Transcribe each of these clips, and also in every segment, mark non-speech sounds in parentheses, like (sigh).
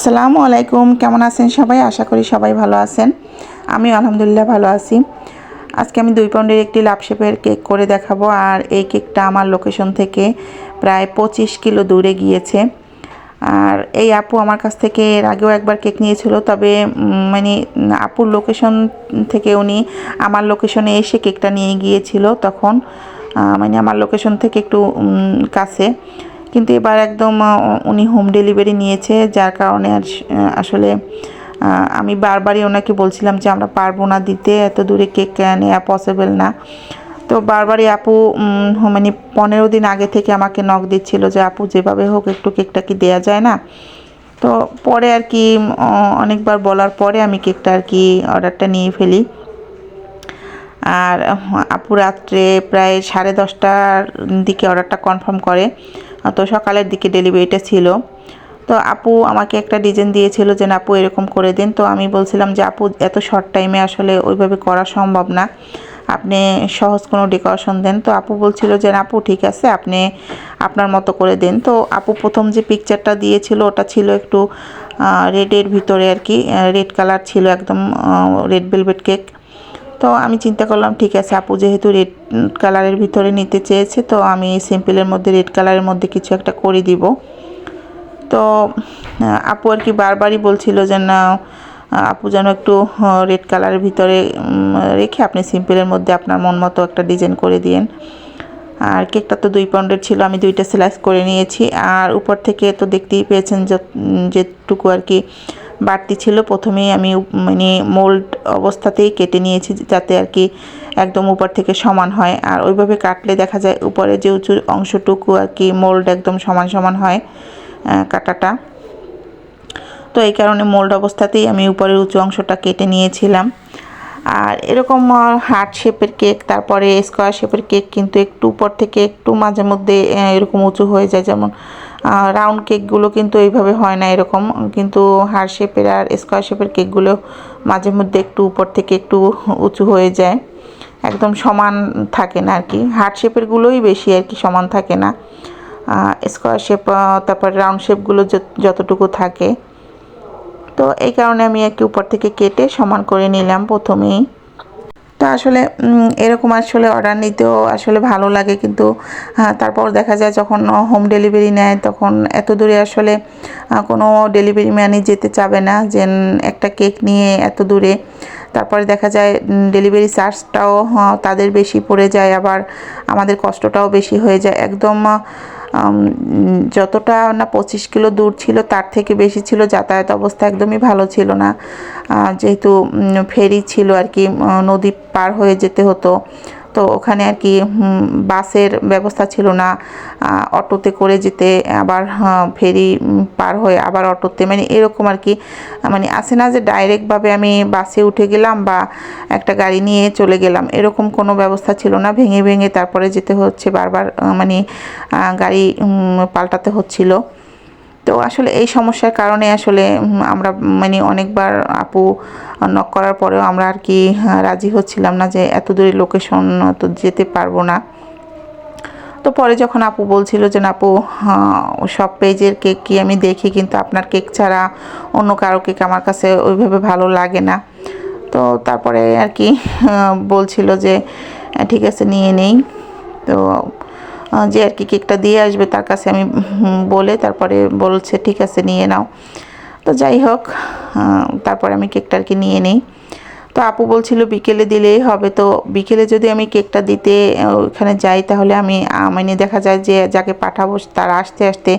আসসালামু আলাইকুম। কেমন আছেন সবাই? আশা করি সবাই ভালো আছেন। আমি আলহামদুলিল্লাহ ভালো আছি। আজকে আমি দুই পাউন্ডের একটি লাভ শেপের কেক করে দেখাবো। আর এই কেকটা আমার লোকেশন থেকে প্রায় পঁচিশ কিলো দূরে গিয়েছে। আর এই আপু আমার কাছ থেকে এর আগেও একবার কেক নিয়েছিল। তবে মানে আপুর লোকেশন থেকে উনি আমার লোকেশনে এসে কেকটা নিয়ে গিয়েছিল তখন। মানে আমার লোকেশন থেকে একটু কাছে। কিন্তু এবার একদম উনি হোম ডেলিভারি নিয়েছে, যার কারণে আসলে আমি বারবারই ওনাকে বলছিলাম যে আমরা পারব না দিতে, এত দূরে কেক নেওয়া পসিবল না। তো বারবারই আপু মানে পনেরো দিন আগে থেকে আমাকে নখ দিচ্ছিল যে, আপু, যেভাবে হোক একটু কেকটা কি দেওয়া যায় না? তো পরে আর কি অনেকবার বলার পরে আমি কেকটা আর কি অর্ডারটা নিয়ে ফেলি। আর আপু রাত্রে প্রায় সাড়ে দশটার দিকে অর্ডারটা কনফার্ম করে। তো সকালের দিকে ডেলিভারিটা ছিল। তো আপু আমাকে একটা ডিজাইন দিয়েছিল যে আপু, এরকম করে দিন। তো আমি বলছিলাম যে, আপু, এত শর্ট টাইমে আসলে ওইভাবে করা সম্ভব না। আপনি সহজ কোনো ডেকোরেশন দেন। তো আপু বলছিল যে আপু, ঠিক আছে, আপনি আপনার মতো করে দেন। তো আপু প্রথম যে পিকচারটা দিয়েছিল, ওটা ছিল একটু রেডের ভিতরে আর কি রেড কালার ছিল একদম রেড ভেলভেট কেক তো আমি চিন্তা করলাম, ঠিক আছে, আপু যেহেতু রেড কালারের ভিতরে নিতে চেয়েছে, তো আমি সিম্পলের মধ্যে, রেড কালারের মধ্যে কিছু একটা করে দিব। তো আপু আর কি বারবারই বলছিল যে, না, আপু যেন একটু রেড কালারের ভিতরে রেখে আপনি সিম্পলের মধ্যে আপনার মন মতো একটা ডিজাইন করে দিয়েন। আর কেকটা তো দুই পাউন্ডের ছিল, আমি দুইটা স্লাইস করে নিয়েছি। আর উপর থেকে তো দেখতেই পেয়েছেন যেটুকু আর কি বাড়তি ছিল। প্রথমেই আমি মানে মোল্ড অবস্থাতেই কেটে নিয়েছি যাতে আর কি একদম উপর থেকে সমান হয়। আর ওইভাবে কাটলে দেখা যায় উপরে যে উঁচু অংশটুকু আর কি মোল্ড একদম সমান সমান হয় কাটাটা। তো এই কারণে মোল্ড অবস্থাতেই আমি উপরের উঁচু অংশটা কেটে নিয়েছিলাম। আর এরকম হার্ট শেপের কেক তারপরে স্কোয়ার শেপের কেক কিন্তু একটু উপর থেকে একটু মাঝে মধ্যে এরকম উঁচু হয়ে যায়। যেমন রাউন্ড কেকগুলো কিন্তু এইভাবে হয় না এরকম। কিন্তু হার্ট শেপের আর স্কোয়ার শেপের কেকগুলো মাঝে মধ্যে একটু উপর থেকে একটু উঁচু হয়ে যায়। একদম সমান থাকে না আর কি। হার্ট শেপেরগুলোই বেশি আর কি সমান থাকে না। স্কোয়ার শেপ তারপর রাউন্ড শেপগুলো যতটুকু থাকে। তো এই কারণে আমি একটু উপর থেকে কেটে সমান করে নিলাম প্রথমেই। তো আসলে এরকম আসলে অর্ডার নিতেও আসলে ভালো লাগে কিন্তু তারপর দেখা যায় যখন হোম ডেলিভারি নেয় তখন এত দূরে আসলে কোনো ডেলিভারি ম্যানই যেতে চাবে না যে একটা কেক নিয়ে এত দূরে। তারপরে দেখা যায় ডেলিভারি চার্জটাও তাদের বেশি পড়ে যায়, আবার আমাদের কষ্টটাও বেশি হয়ে যায়। একদম যতটা না পঁচিশ কিলো দূর ছিল, তার থেকে বেশি ছিল, যাতায়াত অবস্থা একদমই ভালো ছিল না। যেহেতু ফেরি ছিল আর কি নদী পার হয়ে যেতে হতো। তো ওখানে আর কি বাসের ব্যবস্থা ছিল না। অটোতে করে যেতে, আবার ফেরি পার হয়ে আবার অটোতে। মানে এরকম আর কি মানে আসে না যে ডাইরেক্টভাবে আমি বাসে উঠে গেলাম বা একটা গাড়ি নিয়ে চলে গেলাম। এরকম কোনো ব্যবস্থা ছিল না। ভেঙে ভেঙে তারপরে যেতে হচ্ছে বারবার মানে গাড়ি পাল্টাতে হচ্ছিল। তো আসলে এই সমস্যার কারণে আসলে আমরা মানে অনেকবার আপু নক করার পরেও আমরা আর কি রাজি হচ্ছিলাম না যে এত দূরে লোকেশন তো যেতে পারব না। তো পরে যখন আপু বলছিল যে আপু সব পেজের কেক কি আমি দেখি, কিন্তু আপনার কেক ছাড়া অন্য কারও কেক আমার কাছে ওইভাবে ভালো লাগে না। তো তারপরে আর কি বলছিল যে, ঠিক আছে, নিয়ে নেই। তো যে আর কি কেকটা দিয়ে আসবে তার কাছে আমি বলে তারপরে বলছে, ঠিক আছে, নিয়ে নাও। তো যাই হোক তারপরে আমি কেকটা আর কি নিয়ে নিই। তো আপু বলছিল বিকেলে দিলেই হবে, তো বিকেলে যদি আমি কেকটা দিতে ওখানে যাই, তাহলে আমি মানে দেখা যায় যে যাকে পাঠাবো, তার আসতে আসতে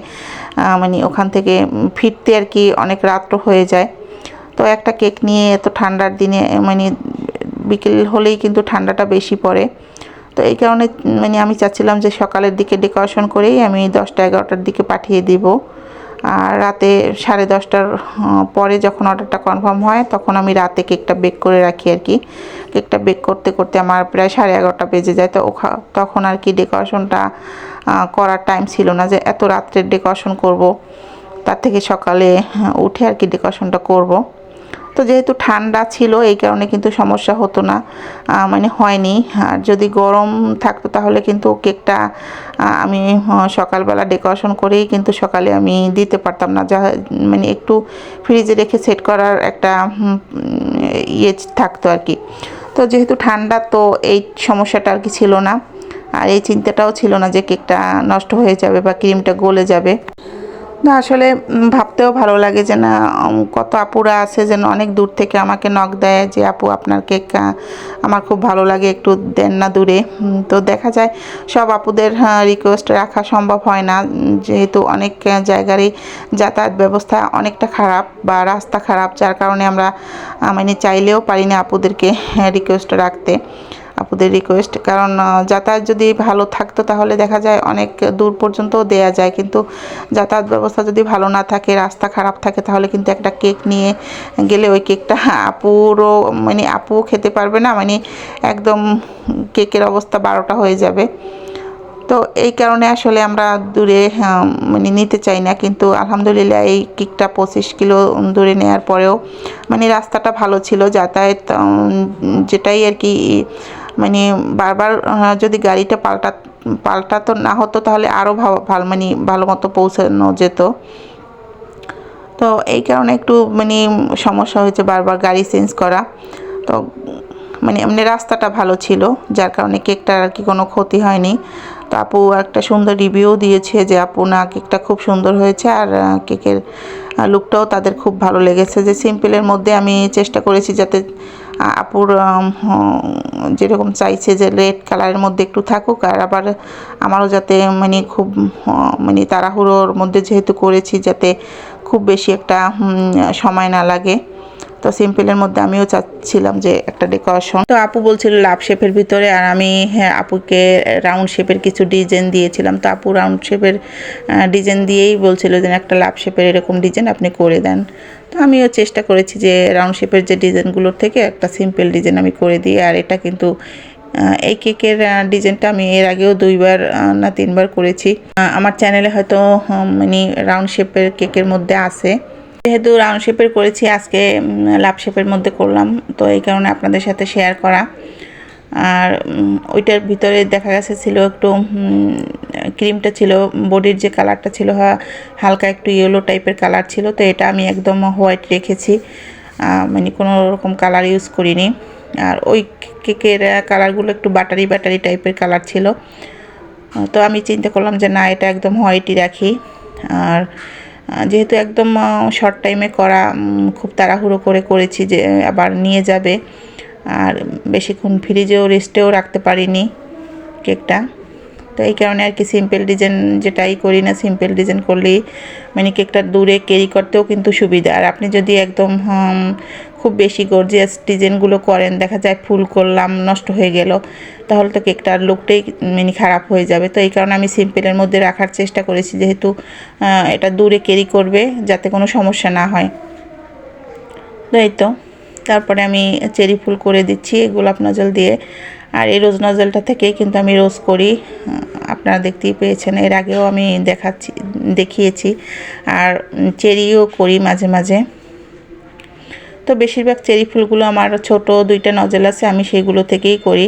মানে ওখান থেকে ফিরতে আর কি অনেক রাত্র হয়ে যায়। তো একটা কেক নিয়ে এত ঠান্ডার দিনে মানে বিকেল হলেই কিন্তু ঠান্ডাটা বেশি পড়ে। তো এই কারণে মানে আমি চাচ্ছিলাম যে সকালের দিকে ডেকোরেশন করেই আমি দশটা এগারোটার দিকে পাঠিয়ে দিব। আর রাতে সাড়ে দশটার পরে যখন অর্ডারটা কনফার্ম হয়, তখন আমি রাতে কেকটা বেক করে রাখি আর কি। কেকটা বেক করতে করতে আমার প্রায় সাড়ে এগারোটা বেজে যায়। তো ওখা- তখন আর কি ডেকোরেশনটা করার টাইম ছিল না যে এত রাত্রের ডেকোরেশন করব। তার থেকে সকালে উঠে আর কি ডেকোরেশনটা করব। তো যেহেতু ঠান্ডা ছিল, এই কারণে কিন্তু সমস্যা হতো না। মানে হয়নি। আর যদি গরম থাকতো তাহলে কিন্তু কেকটা আমি সকালবেলা ডেকোরেশন করেই কিন্তু সকালে আমি দিতে পারতাম না। যা মানে একটু ফ্রিজে রেখে সেট করার একটা ইয়ে থাকতো আর কি। তো যেহেতু ঠান্ডা, তো এই সমস্যাটা আর কি ছিল না। আর এই চিন্তাটাও ছিল না যে কেকটা নষ্ট হয়ে যাবে বা ক্রিমটা গলে যাবে। না, আসলে ভাবতেও ভালো লাগে যে না কত আপুরা আছে যেন অনেক দূর থেকে আমাকে নখ দেয় যে, আপু, আপনার কেক আমার খুব ভালো লাগে, একটু দেন না দূরে। তো দেখা যায় সব আপুদের রিকোয়েস্ট রাখা সম্ভব হয় না। যেহেতু অনেক জায়গারই যাতায়াত ব্যবস্থা অনেকটা খারাপ বা রাস্তা খারাপ, যার কারণে আমরা মানে চাইলেও পারি না আপুদেরকে রিকোয়েস্ট রাখতে। আপুদের রিকোয়েস্ট কারণ যাতায়াত যদি ভালো থাকতো তাহলে দেখা যায় অনেক দূর পর্যন্তও দেয়া যায়। কিন্তু যাতায়াত ব্যবস্থা যদি ভালো না থাকে, রাস্তা খারাপ থাকে, তাহলে কিন্তু একটা কেক নিয়ে গেলে ওই কেকটা (laughs) আপুরও মানে আপুও খেতে পারবে না মানে একদম কেকের অবস্থা বারোটা হয়ে যাবে। তো এই কারণে আসলে আমরা দূরে মানে নিতে চাই না, কিন্তু আলহামদুলিল্লাহ এই কেকটা পঁচিশ কিলো দূরে নেওয়ার পরেও মানে রাস্তাটা ভালো ছিল, যাতায়াত যেটাই আর কি মানে বারবার যদি গাড়িটা পাল্টা পাল্টাতো না হতো তাহলে আরও ভালো মানে ভালো মতো পৌঁছানো যেত। তো এই কারণে একটু মানে সমস্যা হয়েছে বারবার গাড়ি চেঞ্জ করা। তো মানে এমনি রাস্তাটা ভালো ছিল, যার কারণে কেকটার আর কি কোনো ক্ষতি হয়নি। তো আপু একটা সুন্দর রিভিউ দিয়েছে যে, আপু, না, কেকটা খুব সুন্দর হয়েছে আর কেকের লুকটাও তাদের খুব ভালো লেগেছে। যে সিম্পলের মধ্যে আমি চেষ্টা করেছি যাতে আপুর যেরকম চাইছে যে রেড কালারের মধ্যে একটু থাকুক, আর আবার আমারও যাতে মানে খুব মানে তাড়াহুড়োর মধ্যে যেহেতু করেছি, যাতে খুব বেশি একটা সময় না লাগে। তো সিম্পলের মধ্যে আমিও চাচ্ছিলাম যে একটা ডেকোরেশন তো আপু বলছিল লাভ শেপের ভিতরে, আর আমি হ্যাঁ আপুকে রাউন্ড শেপের কিছু ডিজাইন দিয়েছিলাম। তো আপু রাউন্ড শেপের ডিজাইন দিয়েই বলছিল যে একটা লাভ শেপের এরকম ডিজাইন আপনি করে দেন। তো আমিও চেষ্টা করেছি যে রাউন্ড শেপের যে ডিজাইনগুলোর থেকে একটা সিম্পল ডিজাইন আমি করে দিই। আর এটা কিন্তু এই কেকের ডিজাইনটা আমি এর আগেও দুইবার না তিনবার করেছি। আমার চ্যানেলে হয়তো মানে রাউন্ড শেপের কেকের মধ্যে আছে। যেহেতু রাউন্ড শেপের করেছি, আজকে লাভ শেপের মধ্যে করলাম, তো এই কারণে আপনাদের সাথে শেয়ার করা। আর ওইটার ভিতরে দেখা গেছে ছিল একটু ক্রিমটা ছিল বডির যে কালারটা ছিল হালকা একটু ইয়েলো টাইপের কালার ছিল, তো এটা আমি একদম হোয়াইট রেখেছি। মানে কোনো রকম কালার ইউজ করিনি। আর ওই কেকের কালারগুলো একটু বাটারি বাটারি টাইপের কালার ছিল। তো আমি চিন্তা করলাম যে না, এটা একদম হোয়াইটই রাখি। আর যেহেতু একদম শর্ট টাইমে করা খুব তাড়াহুড়ো করে করেছি যে, আবার নিয়ে যাবে। আর বেশিক্ষণ ফ্রিজেও রেস্টেও রাখতে পারিনি কেকটা তো এই কারণে আর কি সিম্পল ডিজাইন যেটাই করি না সিম্পল ডিজাইন করলেই মানে কেকটা দূরে ক্যারি করতেও কিন্তু সুবিধা। আর আপনি যদি একদম খুব বেশি গর্জিয়াস ডিজাইনগুলো করেন, দেখা যায় ফুল করলাম, নষ্ট হয়ে গেল, তাহলে তো কেকটার লুকটাই মানে খারাপ হয়ে যাবে। তো এই কারণে আমি সিম্পলের মধ্যে রাখার চেষ্টা করেছি, যেহেতু এটা দূরে ক্যারি করবে, যাতে কোনো সমস্যা না হয়। তো এই তো, তারপরে আমি চেরি ফুল করে দিচ্ছি, গোলাপ নজল দিয়ে। আর এই রোজ নজলটা থেকেই কিন্তু আমি রোজ করি। আপনারা দেখতেই পেয়েছেন, এর আগেও আমি দেখাচ্ছি, দেখিয়েছি। আর চেরিও করি মাঝে মাঝে। তো বেশিরভাগ চেরি ফুলগুলো আমার ছোট দুইটা নজল আছে, আমি সেইগুলো থেকেই করি।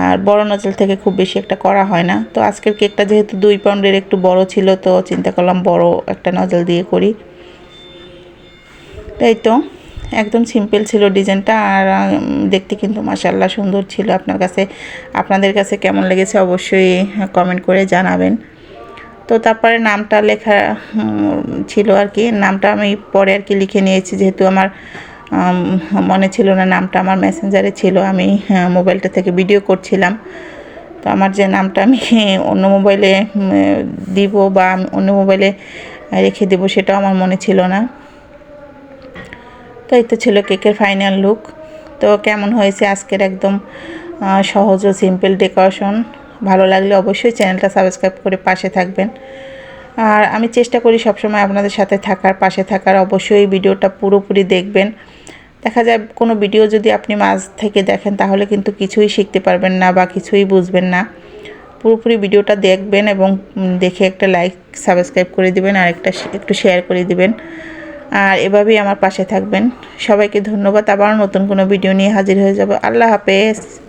আর বড় নজল থেকে খুব বেশি একটা করা হয় না। তো আজকের কেকটা যেহেতু দুই পাউন্ডের একটু বড় ছিল, তো চিন্তা করলাম বড় একটা নজল দিয়ে করি। তাই তো? একদম সিম্পল ছিল ডিজাইনটা আর দেখতে কিন্তু মাসাল্লাহ সুন্দর ছিল। আপনার কাছে আপনাদের কাছে কেমন লেগেছে অবশ্যই কমেন্ট করে জানাবেন। তো তারপরে নামটা লেখা ছিল আর কি। নামটা আমি পরে আর কি লিখে নিয়েছি যেহেতু আমার মনে ছিল না নামটা আমার মেসেঞ্জারে ছিল। আমি হ্যাঁ, মোবাইলটা থেকে ভিডিও করছিলাম। তো আমার যে নামটা আমি (laughs) অন্য মোবাইলে দিব বা অন্য মোবাইলে রেখে দেবো সেটাও আমার মনে ছিল না। তো এই তো ছিল কেকের ফাইনাল লুক। তো কেমন হয়েছে আজকের একদম সহজ ও সিম্পল ডেকোরেশন ভালো লাগলে অবশ্যই চ্যানেলটা সাবস্ক্রাইব করে পাশে থাকবেন। আর আমি চেষ্টা করি সবসময় আপনাদের সাথে থাকার, পাশে থাকার। অবশ্যই ভিডিওটা পুরোপুরি দেখবেন। দেখা যায় কোনো ভিডিও যদি আপনি মাঝ থেকে দেখেন, তাহলে কিন্তু কিছুই শিখতে পারবেন না বা কিছুই বুঝবেন না। পুরোপুরি ভিডিওটা দেখবেন এবং দেখে একটা লাইক সাবস্ক্রাইব করে দিবেন আর একটা, একটু শেয়ার করে দিবেন। আর এভাবেই আমার পাশে থাকবেন। সবাইকে ধন্যবাদ। আবার নতুন কোনো ভিডিও নিয়ে হাজির হয়ে যাব। আল্লাহ হাফেজ।